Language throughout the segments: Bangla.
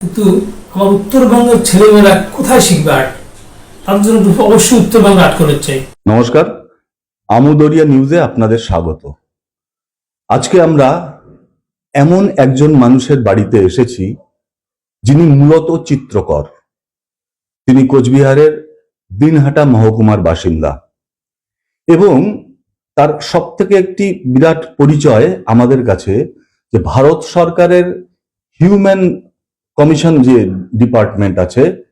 কিন্তু আমার উত্তরবঙ্গের ছেলেমেয়েরা কোথায় শিখবে আর্ট তাদের জন্য অবশ্যই উত্তরবঙ্গে আর্ট কলেজ চাই। নমস্কার, আমুদরিয়া নিউজে আপনাদের স্বাগত। আজকে আমরা এমন একজন মানুষের বাড়িতে এসেছি, যিনি মূলত চিত্রকর। তিনি কোচবিহারের দিনহাটা মহকুমার বাসিন্দা। এবং তার সব থেকে একটি বিরাট পরিচয় আমাদের কাছে, যে ভারত সরকারের হিউম্যান কমিশন যে ডিপার্টমেন্ট আছে,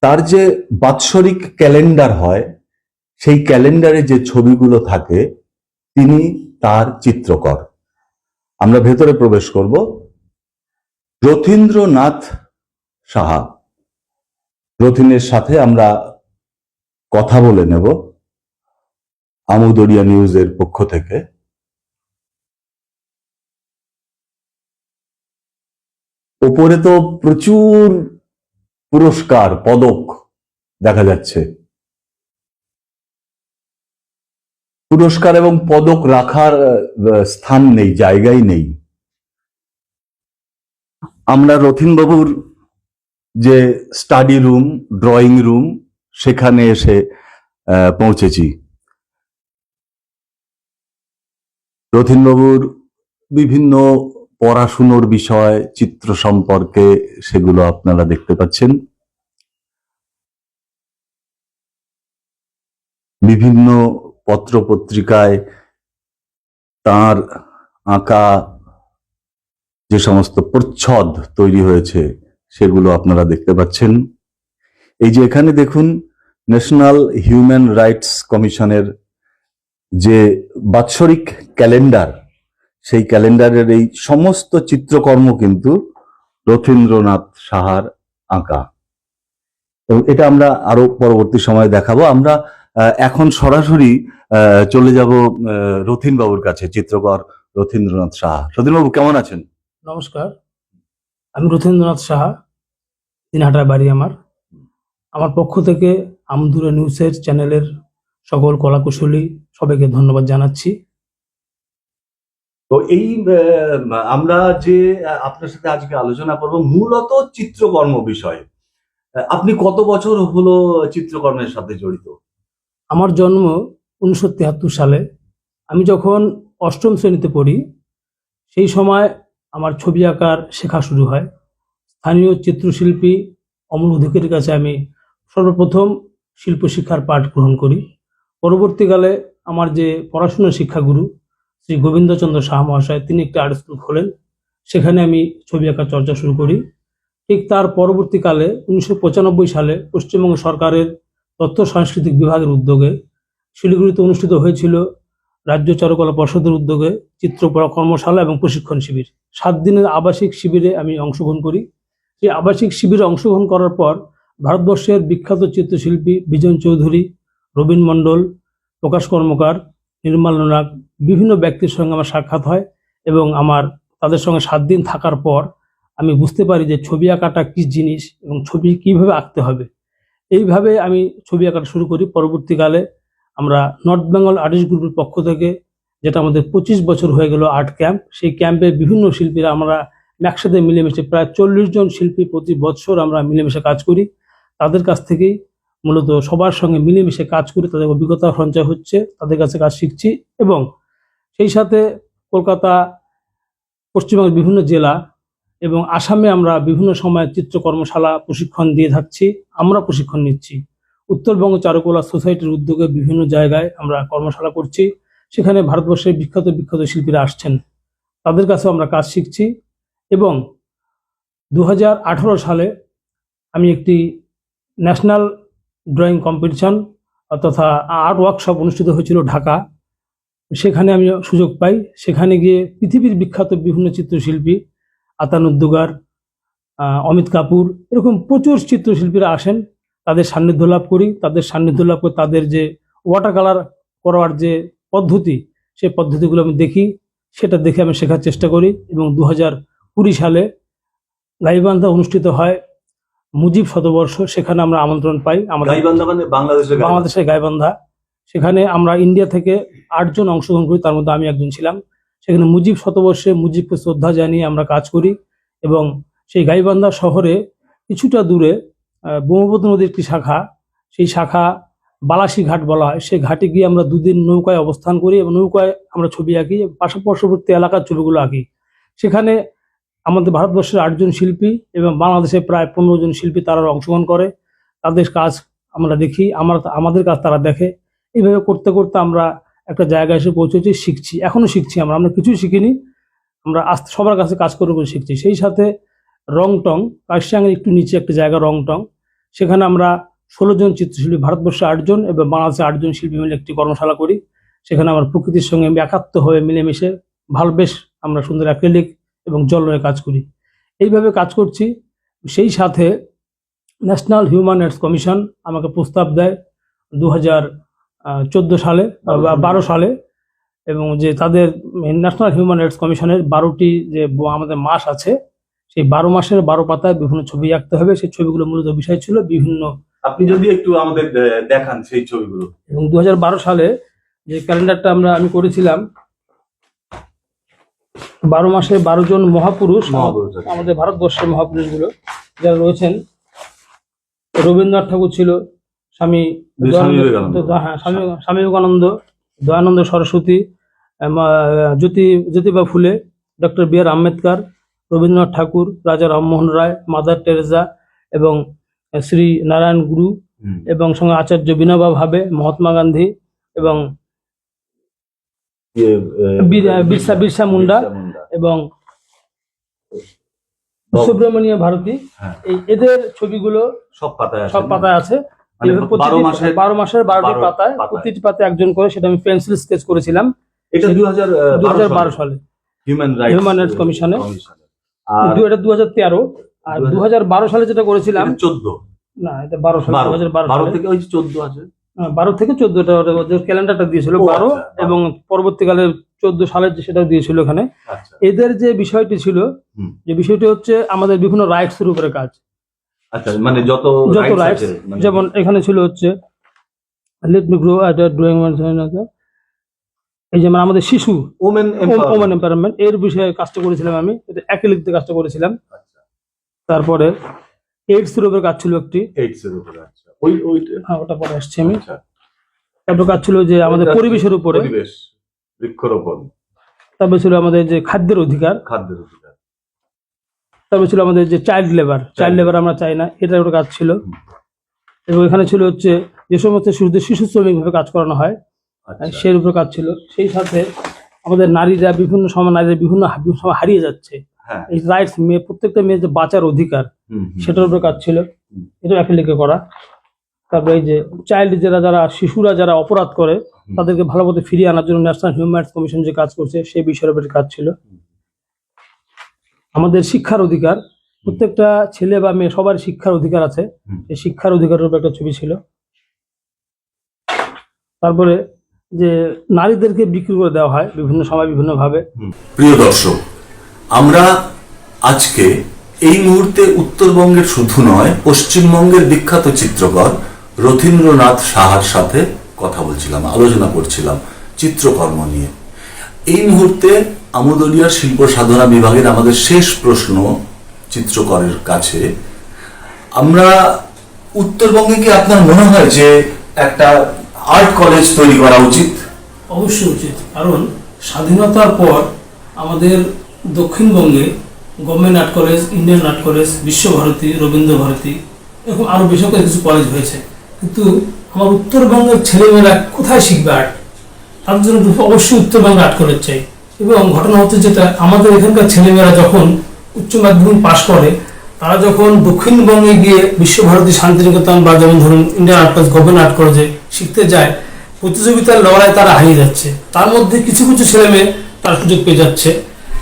তার যে বাৎসরিক ক্যালেন্ডার হয়, সেই ক্যালেন্ডারে যে ছবিগুলো থাকে, তিনি তার চিত্রকর। আমরা ভেতরে প্রবেশ করব। রথীন্দ্রনাথ সাহা। রথিনের সাথে আমরা কথা বলে নেব। আমুদরিয়া নিউজের পক্ষ থেকে। ওপরে তো প্রচুর পুরস্কার, পদক দেখা যাচ্ছে। পুরস্কার এবং পদক রাখার স্থান নেই, জায়গাই নেই। আমরা রথিনবাবুর যে স্টাডি রুম, ড্রয়িং রুম, সেখানে এসে পৌঁছেছি। রথিনবাবুর বিভিন্ন পড়াশুনোর বিষয়, চিত্র সম্পর্কে সেগুলো আপনারা দেখতে পাচ্ছেন। বিভিন্ন পত্র পত্রিকায় তার আঁকা যে সমস্ত প্রচ্ছদ তৈরি হয়েছে, সেগুলো আপনারা দেখতে পাচ্ছেন। এই যে এখানে দেখুন, ন্যাশনাল হিউম্যান রাইটস কমিশনের যে বাৎসরিক ক্যালেন্ডার সেই ক্যালেন্ডারের এই সমস্ত চিত্রকর্ম কিন্তু রথীন্দ্রনাথ সাহার আঁকা। এবং এটা আমরা আরও পরবর্তী সময়ে দেখাবো। আমরা এখন সরাসরি চলে যাব রথীন বাবুর কাছে, চিত্রকর রথীন্দ্রনাথ সাহা। বাবু কেমন আছেন? নমস্কার। আমি রথীন্দ্রনাথ সাহা দিনহাটার বাড়ি আমার। আমার পক্ষ থেকে আমদুরা নিউজের চ্যানেলের সকল কলাকুশলী সবাইকে ধন্যবাদ জানাচ্ছি। তো এই আমরা যে আপনার সাথে আজকে আলোচনা করব মূলত চিত্রকর্ম বিষয়ে। আপনি কত বছর হলো চিত্রকর্মের সাথে জড়িত? আমার জন্ম উনিশশো তিয়াত্তর সালে। আমি যখন অষ্টম শ্রেণীতে পড়ি, সেই সময় আমার ছবি আঁকার শেখা শুরু হয়। স্থানীয় চিত্রশিল্পী অমল অধিকারীর কাছে আমি সর্বপ্রথম শিল্প শিক্ষার পাঠ গ্রহণ করি। পরবর্তীকালে আমার যে পড়াশোনার শিক্ষাগুরু শ্রী গোবিন্দচন্দ্র শাহ মহাশয়, তিনি একটি আর্ট স্কুল খোলেন। সেখানে আমি ছবি আঁকার চর্চা শুরু করি। ঠিক তার পরবর্তীকালে উনিশশো পঁচানব্বই সালে পশ্চিমবঙ্গ সরকারের তথ্য সাংস্কৃতিক বিভাগের উদ্যোগে শিলিগুড়িতে অনুষ্ঠিত হয়েছিল রাজ্য চারুকলা পর্ষদের উদ্যোগে চিত্রকলা কর্মশালা এবং প্রশিক্ষণ শিবির। সাত দিনের আবাসিক শিবিরে আমি অংশগ্রহণ করি। সেই আবাসিক শিবিরে অংশগ্রহণ করার পর ভারতবর্ষের বিখ্যাত চিত্রশিল্পী বিজন চৌধুরী, রবীন মণ্ডল, প্রকাশ কর্মকার নির্মাল নাগ বিভিন্ন ব্যক্তির সঙ্গে আমার সাক্ষাৎ হয় এবং আমার তাদের সঙ্গে সাত দিন থাকার পর আমি বুঝতে পারি যে ছবি আঁকাটা কী জিনিস এবং ছবি কীভাবে আঁকতে হবে। এইভাবে আমি ছবি আঁকাটা শুরু করি। পরবর্তীকালে আমরা নর্থ বেঙ্গল আর্টিস্ট গ্রুপের পক্ষ থেকে, যেটা আমাদের পঁচিশ বছর হয়ে গেল আর্ট ক্যাম্প, সেই ক্যাম্পে বিভিন্ন শিল্পীরা আমরা একসাথে মিলেমিশে প্রায় চল্লিশ জন শিল্পী প্রতি বছর আমরা মিলেমিশে কাজ করি। তাদের কাছ থেকেই মূলত সবার সঙ্গে মিলেমিশে কাজ করে তাদের অভিজ্ঞতা সঞ্চয় হচ্ছে, তাদের কাছে কাজ শিখছি এবং সেই সাথে কলকাতা, পশ্চিমবঙ্গের বিভিন্ন জেলা এবং আসামে আমরা বিভিন্ন সময় চিত্র কর্মশালা প্রশিক্ষণ দিয়ে থাকছি, আমরা প্রশিক্ষণ নিচ্ছি। উত্তরবঙ্গ চারুকলা সোসাইটির উদ্যোগে বিভিন্ন জায়গায় আমরা কর্মশালা করছি, সেখানে ভারতবর্ষের বিখ্যাত বিখ্যাত শিল্পীরা আসছেন। তাদের কাছেও আমরা কাজ শিখছি এবং দু হাজার আঠারো সালে আমি একটি ন্যাশনাল ড্রয়িং কম্পিটিশন তথা আর্ট ওয়ার্কশপ অনুষ্ঠিত হয়েছিল ঢাকা। সেখানে আমি সুযোগ পাই। সেখানে গিয়ে পৃথিবীর বিখ্যাত বিভিন্ন চিত্রশিল্পী আতানুদ্দুগার অমিত কাপুর, এরকম প্রচুর চিত্রশিল্পীরা আসেন। তাদের সান্নিধ্য লাভ করি। তাদের সান্নিধ্য লাভ করে তাদের যে ওয়াটার কালার করার যে পদ্ধতি, সেই পদ্ধতিগুলো আমি দেখি। সেটা দেখে আমি শেখার চেষ্টা করি এবং দু হাজার কুড়ি সালে গাইবান্ধা অনুষ্ঠিত হয়। মুজিব শতবর্ষ সেখানে আমরা আমন্ত্রণ পাই আমাদের মানে বাংলাদেশের গাইবান্ধা। বাংলাদেশের গাইবান্ধা। সেখানে আমরা ইন্ডিয়া থেকে আটজন অংশগ্রহণ করি তার মধ্যে আমি একজন ছিলাম। সেখানে মুজিব শতবর্ষে মুজিবকে শ্রদ্ধা জানিয়ে আমরা কাজ করি এবং সেই গাইবান্ধা শহরে কিছুটা দূরে ব্রহ্মপুত্র নদীর একটি শাখা সেই শাখা বালাসী ঘাট বলা হয়। সেই ঘাটে গিয়ে আমরা দুদিন নৌকায় অবস্থান করি এবং নৌকায় আমরা ছবি আঁকি পার্শ্ববর্তী এলাকার ছবিগুলো আঁকি। সেখানে আমাদের ভারতবর্ষের আটজন শিল্পী এবং বাংলাদেশে প্রায় পনেরো জন শিল্পী তারা অংশগ্রহণ করে। তাদের কাজ আমরা দেখি, আমরা আমাদের কাজ তারা দেখে। এইভাবে করতে করতে আমরা একটা জায়গায় এসে পৌঁছেছি, শিখছি। এখনও শিখছি আমরা আমরা কিছুই শিখিনি। আমরা আস্তে, সবার কাছে কাজ করে করে শিখছি। সেই সাথে রং টং কাশিয়াঙের একটু নিচে একটা জায়গা রং টং সেখানে আমরা ষোলো জন চিত্রশিল্পী ভারতবর্ষে আটজন এবং বাংলাদেশে আটজন শিল্পী মিলে একটি কর্মশালা করি। সেখানে আমরা প্রকৃতির সঙ্গে একাত্ম হয়ে মিলেমিশে ভালো, বেশ আমরা সুন্দর অ্যাক্রেলিক এবং জল রঙে কাজ করি। এইভাবে কাজ করছি। সেই সাথে ন্যাশনাল হিউম্যান রাইটস কমিশন আমাকে প্রস্তাব দেয় দু হাজার চোদ্দ সালে বা বারো সালে এবং যে তাদের ন্যাশনাল হিউম্যান রাইটস কমিশনের বারোটি যে আমাদের মাস আছে সেই বারো মাসের বারো পাতায় বিভিন্ন ছবি আঁকতে হবে। সেই ছবিগুলো মূলত বিষয় ছিল বিভিন্ন আপনি যদি একটু আমাদের দেখান সেই ছবিগুলো। এবং দু হাজার বারো সালে যে ক্যালেন্ডারটা আমরা আমি করেছিলাম বারো মাসে বারো জন মহাপুরুষ আমাদের ভারতবর্ষের মহাপুরুষগুলো যারা রয়েছেন রবীন্দ্রনাথ ঠাকুর ছিল স্বামী স্বামী বিবেকানন্দ। হ্যাঁ স্বামী Swami Vivekananda Dayananda Saraswati Jyoti Jyotiba Phule doctor B R Ambedkar Rabindranath Thakur Raja Rammohan Roy mother Teresa এবং শ্রী নারায়ণ গুরু এবং সঙ্গে আচার্য বিনোবা ভাবে মহাত্মা গান্ধী এবং বিরসা বিরসা মুন্ডা। এবং সুব্রমণীয় ভারতী। হ্যাঁ। এই এদের ছবিগুলো সব পাতায় সব পাতায় আছে। মানে বারো মাসের বারোটি পাতায়। প্রতিটি পাতায় একজন করে সেটা আমি পেন্সিল স্কেচ করেছিলাম। এটা দু হাজার বারো সালে। Human rights. দু এটা দু হাজার তেরো। আর দু হাজার বারো সালে যেটা করেছিলাম চোদ্দ। না এটা বারো সালে দু হাজার বারো থেকে ওই চোদ্দ আছে। বারো থেকে চোদ্দটা ক্যালেন্ডারটা দিয়েছিল বারো আচ্ছা, এবং পরবর্তীকালে চোদ্দ সালের যে সেটা দিয়েছিল এখানে আচ্ছা। এদের যে বিষয়টি ছিল। যে বিষয়টি হচ্ছে আমাদের বিভিন্ন রাইটস এর উপরে কাজ। আচ্ছা মানে যত যত রাইটস মানে- যেমন এখানে ছিল হচ্ছে let me grow at drawing এই যেমন আমাদের শিশু ওমেন ওমেন এম্পাওয়ারমেন্ট এর বিষয়ে কাজটা করেছিলাম আমি এটা একে লিখতে কাজটা করেছিলাম। তারপরে এইডস এর উপরে কাজ ছিল একটি। এইডস এর উপরে আচ্ছা ওই ওইটা? হ্যাঁ ওটা পরে আসছি আমি। আচ্ছা। তারপর কাজ ছিল যে আমাদের পরিবেশের উপরে। পরিবেশ বৃক্ষরোপণ। তারপর ছিল আমাদের যে খাদ্যের অধিকার। খাদ্যের অধিকার। তারপর ছিল আমাদের যে চাইল্ড লেবার। চাইল্ড লেবার আমরা চাই না এটার একটা কাজ ছিল। এবং এখানে ছিল হচ্ছে যে সমস্ত শিশুদের শিশু শ্রমিক ভাবে কাজ করানো হয়। আচ্ছা। সেই উপর কাজ ছিল। সেই সাথে আমাদের নারীরা বিভিন্ন সময় নারীরা বিভিন্ন সময় হারিয়ে যাচ্ছে। হ্যাঁ। এই রাইটস মেয়ে প্রত্যেকটা মেয়ের যে বাঁচার অধিকার। সেটার উপর কাজ ছিল। এটা একে লিখে করা। তারপরে এই যে চাইল্ড যারা যারা শিশুরা যারা অপরাধ করে তাদেরকে ভালো পথে ফিরিয়ে আনার জন্য ন্যাশনাল হিউম্যান রাইটস কমিশন যে কাজ করছে সেই বিষয়ের উপরে কাজ ছিল। আমাদের শিক্ষার অধিকার প্রত্যেকটা ছেলে বা মেয়ে সবার শিক্ষার অধিকার আছে। এই শিক্ষার অধিকারের উপর একটা ছবি ছিল। তারপরে যে নারীদেরকে বিক্রি করে দেওয়া হয় বিভিন্ন সময় বিভিন্ন ভাবে প্রিয় দর্শক আমরা আজকে এই মুহূর্তে উত্তরবঙ্গের শুধু নয় পশ্চিমবঙ্গের বিখ্যাত চিত্রকর রথীন্দ্রনাথ সাহার সাথে কথা বলছিলাম, আলোচনা করছিলাম, চিত্রকর্ম নিয়ে। এই মুহূর্তে আমদলিয়ার শিল্প সাধনা বিভাগের আমাদের শেষ প্রশ্ন চিত্রকরের কাছে। আমরা উত্তরবঙ্গে কি আপনার মনে হয় যে একটা আর্ট কলেজ তৈরি করা উচিত? অবশ্যই উচিত, কারণ স্বাধীনতার পর আমাদের দক্ষিণবঙ্গে government art college, Indian art college, Visvabharati Rabindra Bharati এরকম আরও বেসরকারি কিছু কলেজ হয়েছে। কিন্তু আমার উত্তরবঙ্গের ছেলেমেয়েরা কোথায় শিখবে আর্ট? তার জন্য অবশ্যই উত্তরবঙ্গে আর্ট কলেজ চাই। এবং ঘটনা হচ্ছে যেটা, আমাদের এখানকার ছেলেমেয়েরা যখন উচ্চ মাধ্যমিক পাশ করে, তারা যখন দক্ষিণবঙ্গে গিয়ে বিশ্বভারতী শান্তিনিকেতন বা যেমন ধরুন Indian art college government art কলেজে শিখতে যায়, প্রতিযোগিতার লড়াই তারা হারিয়ে যাচ্ছে। তার মধ্যে কিছু কিছু ছেলেমেয়ে তার সুযোগ পেয়ে যাচ্ছে।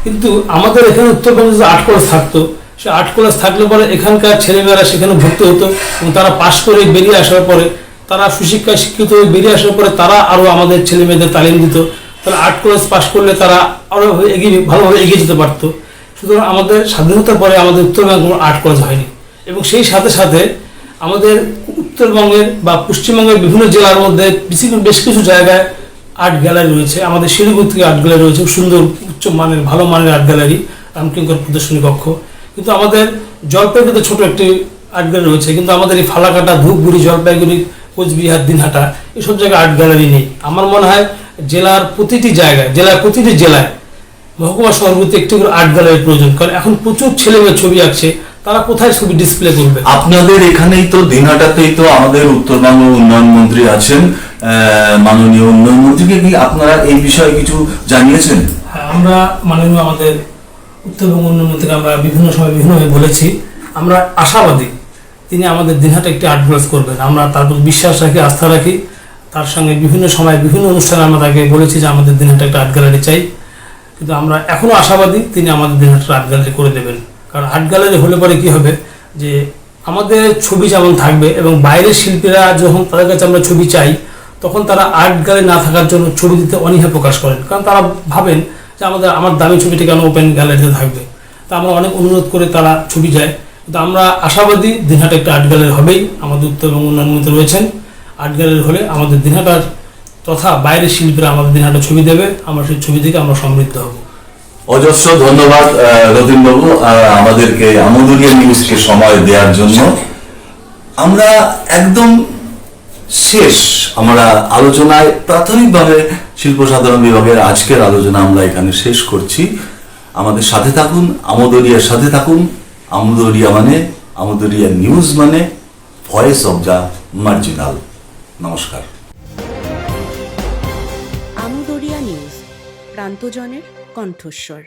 কিন্তু আমাদের এখানে উত্তরবঙ্গে যে আর্ট কলেজ থাকতো সে আর্ট কলেজ থাকলে পরে এখানকার ছেলেমেয়েরা সেখানে ভর্তি হতো এবং তারা পাশ করে বেরিয়ে আসার পরে তারা সুশিক্ষায় শিক্ষিত হয়ে বেরিয়ে আসার পরে তারা আরও আমাদের ছেলে মেয়েদের তালিম দিত। তাহলে আর্ট কলেজ পাশ করলে তারা আরও এগিয়ে, ভালোভাবে এগিয়ে যেতে পারতো। সুতরাং আমাদের স্বাধীনতার পরে আমাদের উত্তরবঙ্গে কোনো আর্ট কলেজ হয়নি। এবং সেই সাথে সাথে আমাদের উত্তরবঙ্গের বা পশ্চিমবঙ্গের বিভিন্ন জেলার মধ্যে বেশ কিছু জায়গায় আর্ট গ্যালারি রয়েছে। আমাদের শিলিগুড়ি থেকে আর্ট গ্যালারি রয়েছে, সুন্দর, উচ্চ মানের, ভালো মানের আর্ট গ্যালারি রামকিঙ্কর প্রদর্শনী কক্ষ। কিন্তু আমাদের জলপাইগুড়িতে ছোট একটি আর্ট গ্যালারি রয়েছে কিন্তু আমাদের এই ফালাকাটা ধূপগুড়ি জলপাইগুড়ি কোচবিহার দিনহাটা এসব জায়গায় আর্ট গ্যালারি নেই। আমার মনে হয় জেলার প্রতিটি জায়গায় জেলার প্রতিটি জেলায় মহকুমা শহরগুলিতে একটি করে আর্ট গ্যালারির প্রয়োজন কারণ এখন প্রচুর ছেলে মেয়ে ছবি আঁকছে তারা কোথায় ছবি ডিসপ্লে করবে? আপনাদের এখানেই তো দিনহাটাতেই তো আমাদের উত্তরবঙ্গ উন্নয়ন মন্ত্রী আছেন মাননীয় উন্নয়ন মন্ত্রীকে কি আপনারা এই বিষয়ে কিছু জানিয়েছেন? হ্যাঁ, আমরা মাননীয় আমাদের উত্তরবঙ্গ উন্নয়ন মন্ত্রীকে আমরা বিভিন্ন সময় বিভিন্নভাবে বলেছি। আমরা আশাবাদী তিনি আমাদের দিনহাটা একটি আর্ট করবেন। আমরা তার প্রতি বিশ্বাস রাখি, আস্থা রাখি। তার সঙ্গে বিভিন্ন সময় বিভিন্ন অনুষ্ঠানে আমরা তাকে বলেছি যে আমাদের দিনহাটা একটা আর্ট গ্যালারি চাই। কিন্তু আমরা এখনও আশাবাদী তিনি আমাদের দিনহাটা আর্ট গ্যালারি করে দেবেন। কারণ আর্ট গ্যালারি হলে পরে কী হবে? যে আমাদের ছবি যেমন থাকবে এবং বাইরের শিল্পীরা যখন তাদের কাছে আমরা ছবি চাই, তখন তারা আর্ট গ্যালারি না থাকার জন্য ছবি দিতে অনীহা প্রকাশ করেন। কারণ তারা ভাবেন যে আমাদের আমার দামি ছবিটি কেন ওপেন গ্যালারিতে থাকবে? তা আমরা অনেক অনুরোধ করে তারা ছবি যায়। কিন্তু আমরা আশাবাদী দিনহাটা একটা আর্ট গ্যালারি হবেই। আমাদের উত্তরবঙ্গ উন্নয়ন মন্ত্রী রয়েছেন। আর্ট গ্যালারি হলে আমাদের দিনহাটার তথা বাইরের শিল্পীরা আমাদের দিনহাটা ছবি দেবে। আমরা সেই ছবি থেকে আমরা সমৃদ্ধ হব। অজস্র ধন্যবাদ রতিন বাবু আমাদেরকে আমদুরিয়া নিউজকে সময় দেওয়ার জন্য। আমরা একদম শেষ আমরা আলোচনায় প্রাথমিকভাবে শিল্প সাধারণ বিভাগের আজকের আলোচনা আমরা এখানে শেষ করছি। আমাদের সাথে থাকুন, আমদরিয়ার সাথে থাকুন। আমদরিয়া মানে আমদরিয়া নিউজ মানে ভয়েস অব দ্য মার্জিনাল। নমস্কার। আমদরিয়া নিউজ, প্রান্তজনের কণ্ঠস্বর।